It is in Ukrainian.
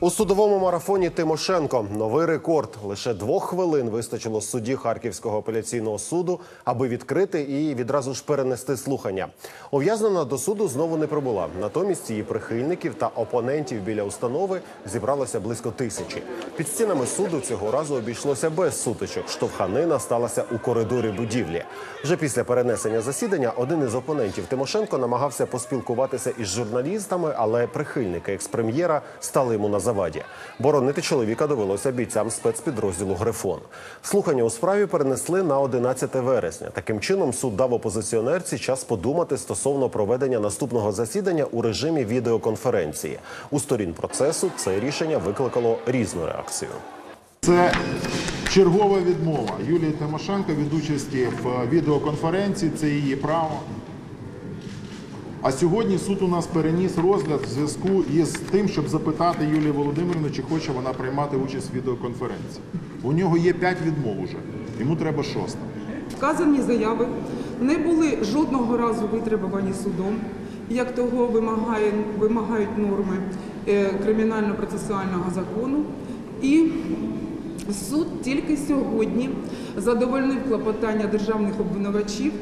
У судовому марафоні Тимошенко новий рекорд. Лише двох хвилин вистачило судді Харківського апеляційного суду, аби відкрити і відразу ж перенести слухання. Ув'язнена до суду знову не прибула. Натомість її прихильників та опонентів біля установи зібралося близько тисячі. Під стінами суду цього разу обійшлося без сутичок. Штовханина сталася у коридорі будівлі. Вже після перенесення засідання один із опонентів Тимошенко намагався поспілкуватися із журналістами, але прихильники експрем'єра стали йому на заваді. Боронити чоловіка довелося бійцям спецпідрозділу Грифон. Слухання у справі перенесли на 11 вересня. Таким чином суд дав опозиціонерці час подумати стосовно проведення наступного засідання у режимі відеоконференції. У сторін процесу це рішення викликало різну реакцію. Це чергова відмова Юлії Тимошенко від участі в відеоконференції. Це її право. А сьогодні суд у нас переніс розгляд в зв'язку із тим, щоб запитати Юлію Володимирівну, чи хоче вона приймати участь в відеоконференції. У нього є п'ять відмов уже. Йому треба шоста. Вказані заяви не були жодного разу витребувані судом, як того вимагає, вимагають норми е, кримінально-процесуального закону. І суд тільки сьогодні задовольнив клопотання державних обвинувачів